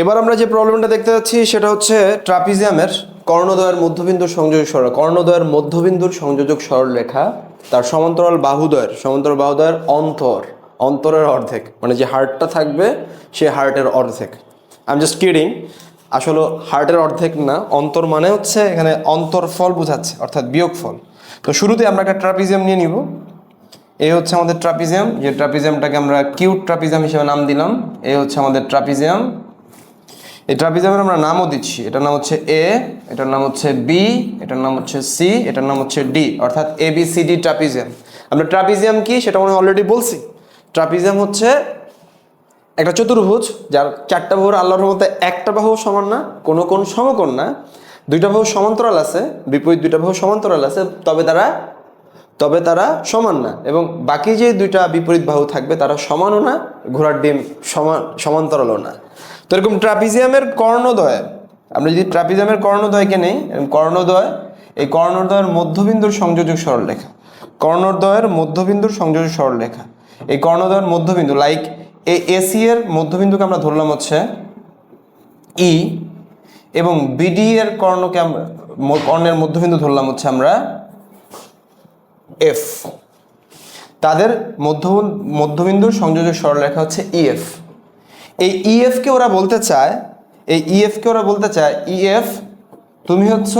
এবার আমরা যে প্রবলেমটা দেখতে পাচ্ছি সেটা হচ্ছে ট্রাপিজিয়ামের কর্ণদয়ের মধ্যবিন্দুর সংযোজক সরল কর্ণদ্বয়ের মধ্যবিন্দুর সংযোজক সরলরেখা, তার সমান্তরাল বাহুদয়ের সমান্তরাল বাহুদয়ের অন্তর, অন্তরের অর্ধেক মানে যে হার্টটা থাকবে, সে হার্টের অর্ধেক। আই এম জাস্ট কিডিং আসলে হার্টের অর্ধেক না, অন্তর মানে হচ্ছে এখানে অন্তর ফল বোঝাচ্ছে, অর্থাৎ বিয়োগ ফল তো শুরুতে আমরা একটা ট্রাপিজিয়াম নিয়ে নিব। এই হচ্ছে আমাদের ট্রাপিজিয়াম, যে ট্রাপিজিয়ামটাকে আমরা কিউট ট্রাপিজিয়াম হিসেবে নাম দিলাম। এই হচ্ছে আমাদের ট্রাপিজিয়াম। এই ট্রাপিজিয়ামের আমরা নামও দিচ্ছি। এটার নাম হচ্ছে এ এটার নাম হচ্ছে বি এটার নাম হচ্ছে সি এটার নাম হচ্ছে ডি অর্থাৎ A B C D trapezium আমরা ট্রাপিজিয়াম কি সেটা আমরা অলরেডি বলছি। ট্রাপিজিয়াম হচ্ছে একটা চতুর্ভুজ, যার চারটা বাহুর আল্লাহর মধ্যে একটা বাহু সমান না, কোনো কোন সমকোণ না। দুইটা বাহু সমান্তরাল আছে, বিপরীত দুইটা বাহু সমান্তরাল আছে, তবে তারা তবে তারা সমান না। এবং বাকি যে দুইটা বিপরীত বাহু থাকবে, তারা সমানও না, ঘোড়ার ডিম সমান, সমান্তরালও না। তো এরকম ট্রাপিজিয়ামের কর্ণদ্বয় আমরা যদি ট্রাপিজিয়ামের কর্ণদ্বয়কে নেই, এরকম কর্ণদ্বয়, এই কর্ণদ্বয়ের মধ্যবিন্দুর সংযোজক সরলরেখা কর্ণদ্বয়ের মধ্যবিন্দুর সংযোজক সরলরেখা এই কর্ণদ্বয়ের মধ্যবিন্দু লাইক এই এসি এর মধ্যবিন্দুকে আমরা ধরলাম হচ্ছে ই এবং বিডি এর কর্ণকে আমরা কর্ণের মধ্যবিন্দু ধরলাম হচ্ছে আমরা এফ তাদের মধ্য মধ্যবিন্দুর সংযোজক সরলরেখা হচ্ছে ইএফ এই ইএফকে ওরা বলতে চায়, এই ইএফকে ওরা বলতে চায় ইএফ তুমি হচ্ছ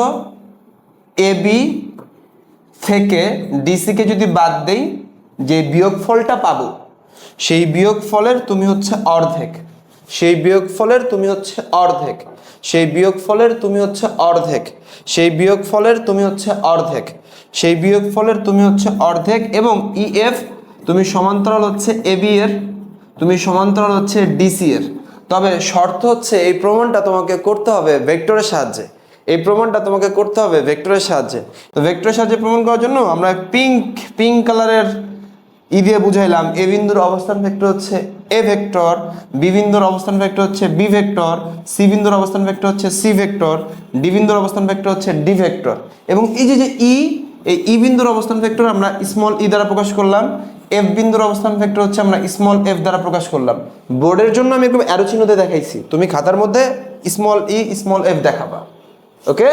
এ বি থেকে ডিসিকে যদি বাদ দেই, যে বিয়োগফলটা পাবো, সেই বিয়োগফলের তুমি হচ্ছে অর্ধেক। সেই বিয়োগফলের তুমি হচ্ছে অর্ধেক। সেই বিয়োগফলের তুমি হচ্ছে অর্ধেক। সেই বিয়োগফলের তুমি হচ্ছে অর্ধেক। সেই বিয়োগফলের তুমি হচ্ছে অর্ধেক এবং ইএফ তুমি সমান্তরাল হচ্ছে এবি এর তুমি সমান্তরাল হচ্ছে ডিসি এর। তবে শর্ত হচ্ছে এই প্রমাণটা তোমাকে করতে হবে ভেক্টরের সাহায্যে। এই প্রমাণটা তোমাকে করতে হবে ভেক্টরের সাহায্যে। তো ভেক্টরের সাহায্যে প্রমাণ করার জন্য আমরা পিঙ্ক পিঙ্ক কালারের ই দিয়ে বুঝাইলাম। এ বিন্দুর অবস্থান ভেক্টর হচ্ছে এ ভেক্টর, বি বিন্দুর অবস্থান ভেক্টর হচ্ছে বি ভেক্টর, সি বিন্দুর অবস্থান ভেক্টর হচ্ছে সি ভেক্টর, ডি বিন্দুর অবস্থান ভেক্টর হচ্ছে ডি ভেক্টর। এবং এই যে যে ই, এই ই বিন্দুর অবস্থান ভেক্টর আমরা স্মল ই দ্বারা প্রকাশ করলাম। এফ বিন্দুর অবস্থান ভেক্টর হচ্ছে আমরা স্মল এফ দ্বারা প্রকাশ করলাম। বোর্ডের জন্য আমি একদম অ্যারো চিহ্ন দিয়ে দেখাইছি। তুমি খাতার মধ্যে স্মল ই স্মল এফ দেখাবা। ওকে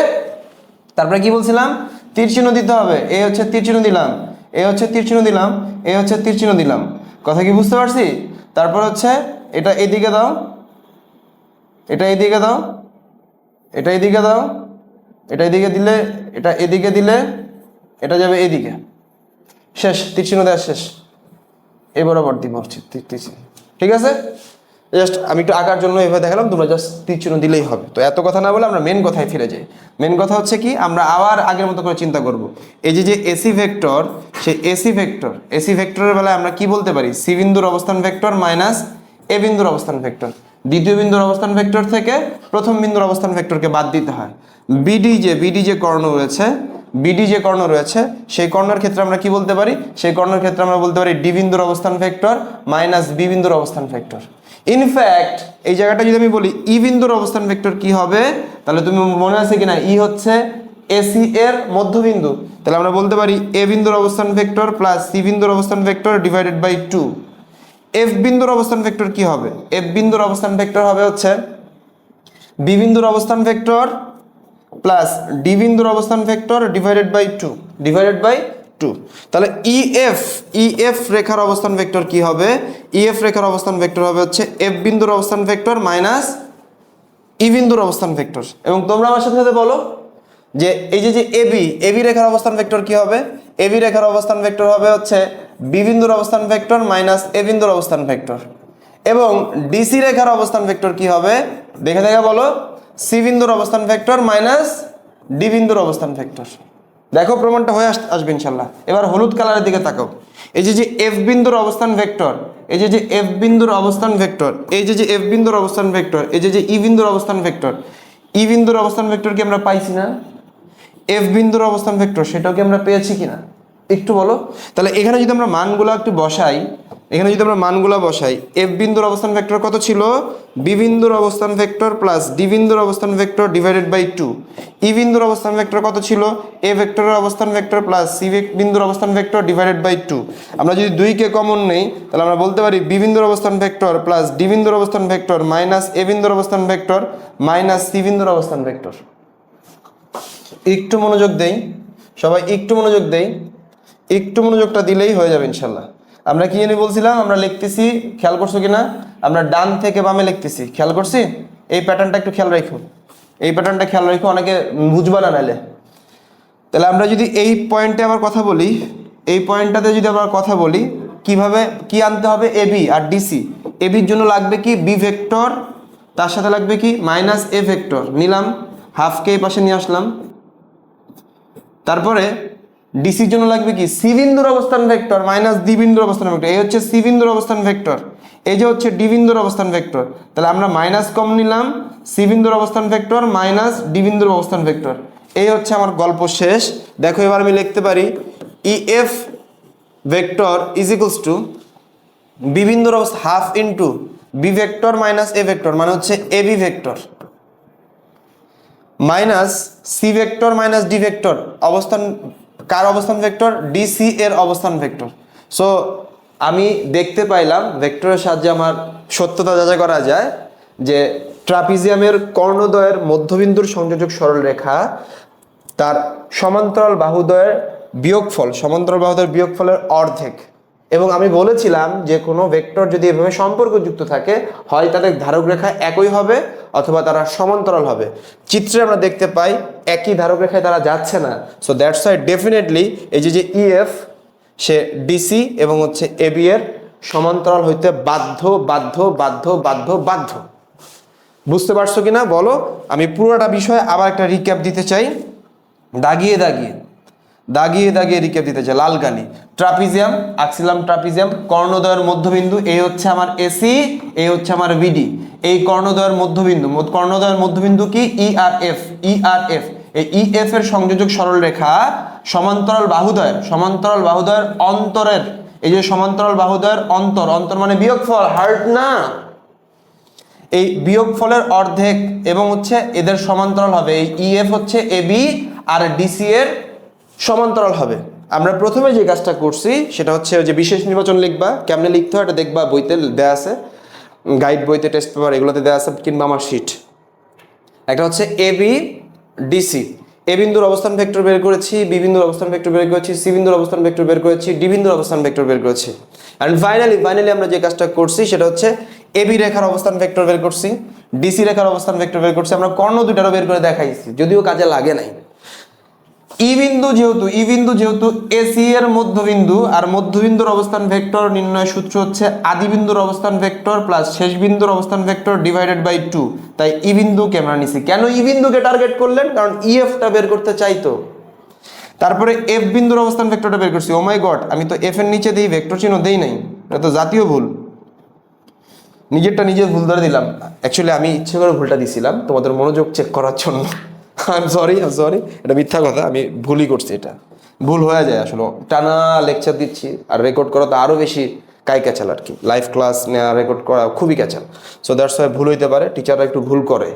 তারপরে কি বলছিলাম? তীর চিহ্ন দিতে হবে। এ হচ্ছে তীর চিহ্ন দিলাম। এ হচ্ছে তীর চিহ্ন দিলাম। এ হচ্ছে তীর চিহ্ন দিলাম। কথা কি বুঝতে পারছি? তারপর হচ্ছে এটা এদিকে দাও। এটা এদিকে দাও। এটা এদিকে দাও। এটা এদিকে দিলে, এটা এদিকে দিলে, এটা যাবে এদিকে। শেষ, তীর চিহ্ন দেওয়া শেষ। এ বরাবর দিব তীর ঠিক আছে? জাস্ট আমি একটু আঁকার জন্য এভাবে দেখালাম, তোমরা জাস্ট তীর দিলেই হবে। তো এত কথা না বলে আমরা মেন কথায় ফিরে যাই। মেন কথা হচ্ছে কি, আমরা আবার আগের মতো করে চিন্তা করব। এই যে যে এসি ভেক্টর সেই এসি ভেক্টর এসি ভেক্টরের বেলায় আমরা কি বলতে পারি? সি বিন্দুর অবস্থান ভেক্টর মাইনাস এ বিন্দুর অবস্থান ভেক্টর দ্বিতীয় বিন্দুর অবস্থান ভেক্টর থেকে প্রথম বিন্দুর অবস্থান ভেক্টরকে বাদ দিতে হয়। বিডি যে বিডি যে কর্ণ রয়েছে। বিডি যে কর্ণ রয়েছে, সেই কর্ণের ক্ষেত্রে আমরা কি বলতে পারি? সেই কর্ণের ক্ষেত্রে আমরা বলতে পারি ডি বিন্দুর অবস্থান ভেক্টর মাইনাস বি বিন্দুর অবস্থান ভেক্টর ইনফ্যাক্ট এই জায়গাটা যদি আমি বলি ই বিন্দুর অবস্থান ভেক্টর কি হবে? তাহলে তুমি মনে আছে কিনা? ই হচ্ছে এসি এর মধ্যবিন্দু। তাহলে আমরা বলতে পারি এ বিন্দুর অবস্থান ভেক্টর প্লাস সি বিন্দুর অবস্থান vector divided by two F বিন্দুর অবস্থান ভেক্টর কি হবে? এফ বিন্দুর অবস্থান ভেক্টর হবে হচ্ছে বি বিন্দুর অবস্থান ভেক্টর প্লাস ডি বিন্দুর অবস্থান vector divided by two. Divided by two. তাহলে ইএফ ইএফ রেখার অবস্থান ভেক্টর কি হবে? ইএফ রেখার অবস্থান ভেক্টর হবে হচ্ছে এফ বিন্দুর অবস্থান ভেক্টর মাইনাস ই বিন্দুর অবস্থান ভেক্টর। এবং তোমরা আমার সাথে সাথে বলো যে এই যে যে এবি এবি রেখার অবস্থান ভেক্টর কি হবে? এবি রেখার অবস্থান ভেক্টর হবে হচ্ছে বি বিন্দুর অবস্থান ভেক্টর মাইনাস এ বিন্দুর অবস্থান ভেক্টর। এবং ডিসি রেখার অবস্থান ভেক্টর কি হবে? দেখে দেখে বলো। সি বিন্দুর অবস্থান ভেক্টর মাইনাস ডি বিন্দুর অবস্থান ভেক্টর দেখো, প্রমাণটা হয়ে আস- আসবে ইনশাল্লাহ। এবার হলুদ কালারের দিকে তাকাও। এই যে যে এফ বিন্দুর অবস্থান ভেক্টর এই যে যে এফ বিন্দুর অবস্থান ভেক্টর এই যে যে এফ বিন্দুর অবস্থান ভেক্টর এই যে যে ই বিন্দুর অবস্থান ভেক্টর ই বিন্দুর অবস্থান ভেক্টর কি আমরা পাইছি না? এফ বিন্দুর অবস্থান ভেক্টর সেটাও কি আমরা পেয়েছি কিনা? একটু বলো। তাহলে এখানে যদি আমরা মানগুলো একটু বসাই, এখানে যদি আমরা মানগুলো বসাই এফ বিন্দুর অবস্থান ভেক্টর কত ছিল? বি বিন্দুর অবস্থান ভেক্টর প্লাস ডি বিন্দুর অবস্থান vector divided by two E বিন্দুর অবস্থান ভেক্টর কত ছিল? এ ভেক্টরের অবস্থান ভেক্টর প্লাস সি বিন্দুর অবস্থান ভেক্টর ডিভাইডেড বাই টু আমরা যদি দুইকে কমন নেই, তাহলে আমরা বলতে পারি বি বিন্দুর অবস্থান ভেক্টর প্লাস ডি বিন্দুর অবস্থান ভেক্টর মাইনাস এ বিন্দুর অবস্থান ভেক্টর মাইনাস সি বিন্দুর অবস্থান ভেক্টর একটু মনোযোগ দেই। সবাই একটু মনোযোগ দেই। একটু মনোযোগটা দিলেই হয়ে যাবে ইনশাল্লাহ। আমরা কি জানি বলছিলাম? আমরা লিখতেছি, খেয়াল করছ কিনা? আমরা ডান থেকে বামে লিখতেছি। খেয়াল করছি? এই প্যাটার্নটা একটু খেয়াল রাখো। এই প্যাটার্নটা খেয়াল রাখো, অনেকে বুঝবা না নাইলে। তাহলে আমরা যদি এই পয়েন্টে আবার কথা বলি, এই পয়েন্টটাতে যদি আবার কথা বলি, কীভাবে, কি আনতে হবে? এবি আর ডিসি এবির জন্য লাগবে কি? বি ভেক্টর তার সাথে লাগবে কি? মাইনাস এ ভেক্টর নিলাম হাফকে এই পাশে নিয়ে আসলাম। তারপরে ডিসির জন্য লাগবে কি? সি অবস্থান ভেক্টর মাইনাস ডি অবস্থান ভেক্টর এই হচ্ছে সি অবস্থান ভেক্টর এই যে হচ্ছে ডি বিন্দুর অবস্থান ভেক্টর তাহলে আমরা মাইনাস কম নিলাম সি বিন্দুর অবস্থান ভেক্টর মাইনাস ডি অবস্থান ভেক্টর এই হচ্ছে আমার গল্প শেষ। দেখো এবার আমি লিখতে পারি E F vector is equals to B বিন্দুর অবস্থা half into B vector minus A vector মানে হচ্ছে A B vector minus C vector minus D vector অবস্থান কার অবস্থান ভেক্টর? ডিসি এর অবস্থান ভেক্টর। সো আমি দেখতে পাইলাম, ভেক্টরের সাহায্যে আমার সত্যতা যাচাই করা যায়, যে ট্রাপিজিয়ামের কর্ণদ্বয়ের মধ্যবিন্দুর সংযোজক সরলরেখা তার সমান্তরাল বাহুদ্বয়ের বিয়োগফল, সমান্তরাল বাহুদ্বয়ের বিয়োগফলের অর্ধেক। এবং আমি বলেছিলাম যে কোনো ভেক্টর যদি এভাবে সম্পর্কযুক্ত থাকে, হয় তাদের ধারক রেখা একই হবে অথবা তারা সমান্তরাল হবে। চিত্রে আমরা দেখতে পাই একই ধারক রেখায় তারা যাচ্ছে না। সো দ্যাটস ওয়াই ডেফিনেটলি এই যে যে ইএফ সে ডিসি এবং হচ্ছে এবি এর সমান্তরাল হইতে বাধ্য বাধ্য বাধ্য বাধ্য বাধ্য। বুঝতে পারছ কিনা? বলো, আমি পুরোটা বিষয়ে আবার একটা রিক্যাপ দিতে চাই। দাগিয়ে দাগিয়ে। দাগিয়ে দাগিয়ে রিক্যাপ দিতে চাই। লাল কালি ট্রাপিজিয়াম, আক্সিলাম ট্রাপিজিয়াম, কর্ণদ্বয়ের মধ্যবিন্দু এই হচ্ছে আমার এসি এই হচ্ছে আমার বিডি এই কর্ণদয়ের মধ্যবিন্দু কর্ণদয়ের মধ্যবিন্দু কি? ই আর এফ ই আর এফ এই ই এফ এর সংযোজক সরলরেখা সমান্তরাল বাহুদয়ের সমান্তরাল বাহুদয়ের অন্তরের। এই যে সমান্তরাল বাহুদয়ের অন্তর অন্তর মানে বিয়োগফল, হার্ট না? এই বিয়োগফলের অর্ধেক এবং হচ্ছে এদের সমান্তরাল হবে। এই ইএফ হচ্ছে এবি আর ডিসি এর সমান্তরাল হবে। আমরা প্রথমে যে কাজটা করছি, সেটা হচ্ছে যে বিশেষ নির্বাচন লিখবা, কেমনে লিখতে হয় এটা দেখবা, বইতে দেয়া আছে। গাইড বইতে টেস্ট পেপার এগুলোতে দেওয়া আছে, কিংবা আমার শিট একটা হচ্ছে এ বি ডিসি এ বিন্দুর অবস্থান ভেক্টর বের করেছি বি বিন্দুর অবস্থান ভেক্টর বের করেছি সি বিন্দুর অবস্থান ভেক্টর বের করেছি ডি বিন্দুর অবস্থান ভেক্টর বের করেছি। অ্যান্ড ফাইনালি ফাইনালি আমরা যে কাজটা করছি, সেটা হচ্ছে এ বি রেখার অবস্থান ভেক্টর বের করছি ডিসি রেখার অবস্থান ভেক্টর বের করছি। আমরা কর্ণ দুটারও বের করে দেখাইছি, যদিও কাজে লাগে নাই। ই বিন্দু যেহেতু, ই বিন্দু যেহেতু এসি এর মধ্যবিন্দু, আর মধ্যবিন্দুর অবস্থান ভেক্টর নির্ণয় সূত্র হচ্ছে আদি বিন্দুর অবস্থান ভেক্টর প্লাস শেষ বিন্দুর অবস্থান ভেক্টর ডিভাইডেড বাই টু তাই ই বিন্দুকে আমরা নিছি। কেন ই বিন্দুকে টার্গেট করলেন? কারণ ইএফটা বের করতে চাইতো তারপরে এফ বিন্দুর অবস্থান ভেক্টরটা বের করছি। ও মাই গড আমি তো এফ এর নিচে দিই, ভেক্টর চিহ্ন দেই নাই। এটা তো জাতীয় ভুল। নিজেরটা নিজে ভুল ধরে দিলাম। অ্যাকচুয়ালি আমি ইচ্ছে করে ভুলটা দিছিলাম। তোমাদের মনোযোগ চেক করার জন্য। আই সরি সরি এটা মিথ্যা কথা, আমি ভুলই করছি এটা। ভুল হয়ে যায় আসলে। টানা লেকচার দিচ্ছি, আর রেকর্ড করা তো আরও বেশি কাই ক্যাচাল আর কি। লাইভ ক্লাস নেওয়া রেকর্ড করা খুবই ক্যাচাল সো দ্যাটস ওয়াই ভুল হইতে পারে টিচাররা একটু ভুল করে।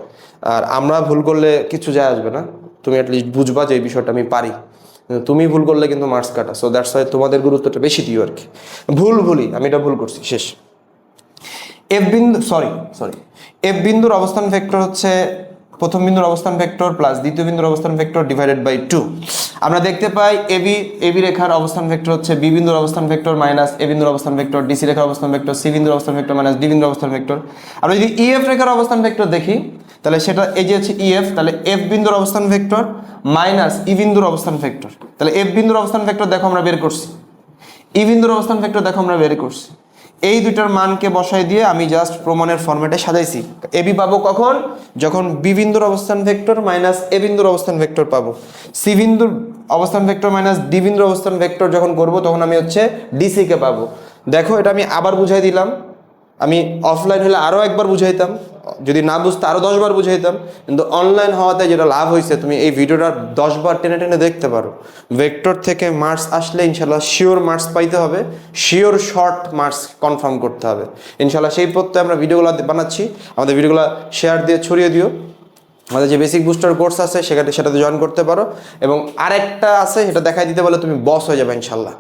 আর আমরা ভুল করলে কিছু যায় আসবে না। তুমি অ্যাটলিস্ট বুঝবা যে এই বিষয়টা আমি পারি। তুমি ভুল করলে কিন্তু মার্কস কাটা। সো দ্যাটস ওয়াই তোমাদের গুরুত্বটা বেশি দিও আর কি। ভুল ভুলই, আমি এটা ভুল করছি, শেষ। এফ বিন্দু সরি সরি এফ বিন্দুর অবস্থান ভেক্টর হচ্ছে প্রথম বিন্দুর অবস্থান ভেক্টর প্লাস দ্বিতীয় বিন্দুর অবস্থান ভেক্টর ডিভাইডেড বাই টু আমরা দেখতে পাই এবি এবি রেখার অবস্থান ভেক্টর হচ্ছে বি বিন্দুর অবস্থান ভেক্টর মাইনাস এ বিন্দুর অবস্থান ভেক্টর ডিসি রেখার অবস্থান ভেক্টর সি বিন্দুর অবস্থান ভেক্টর মাইনাস ডি বিন্দুর অবস্থান ভেক্টর আমরা যদি ইএফ রেখার অবস্থান ভেক্টর দেখি তাহলে সেটা এই যে হচ্ছে ইএফ তাহলে এফ বিন্দুর অবস্থান ভেক্টর মাইনাস ই বিন্দুর অবস্থান ভেক্টর তাহলে এফ বিন্দুর অবস্থান ভেক্টর দেখো আমরা বের করছি ই বিন্দুর অবস্থান ভেক্টর দেখো আমরা বের করছি এই দুটার মানকে বসাই দিয়ে আমি জাস্ট প্রমাণের ফরম্যাটে সাজাইছি। এবি পাবো কখন? যখন বি বিন্দুর অবস্থান ভেক্টর মাইনাস এ বিন্দুর অবস্থান ভেক্টর পাবো। সি বিন্দুর অবস্থান ভেক্টর মাইনাস ডি বিন্দুর অবস্থান ভেক্টর যখন করব, তখন আমি হচ্ছে ডিসিকে পাবো। দেখো, এটা আমি আবার বুঝাই দিলাম। আমি অফলাইন হলে আরও একবার বুঝাইতাম। যদি না বুঝতে আরও দশবার বুঝাইতাম। কিন্তু অনলাইন হওয়াতে যেটা লাভ হয়েছে তুমি এই ভিডিওটা দশবার টেনে টেনে দেখতে পারো। ভেক্টর থেকে মার্কস আসলে ইনশাল্লাহ শিওর মার্কস পাইতে হবে। শিওর শর্ট মার্কস কনফার্ম করতে হবে। ইনশাল্লাহ সেই পথে আমরা ভিডিওগুলো বানাচ্ছি। আমাদের ভিডিওগুলো শেয়ার দিয়ে ছড়িয়ে দিও। আমাদের যে বেসিক বুস্টার কোর্স আছে, সেখানে সেটাতে জয়েন করতে পারো। এবং আরেকটা আছে, সেটা দেখাই দিতে বলে তুমি বস হয়ে যাবে ইনশাল্লাহ।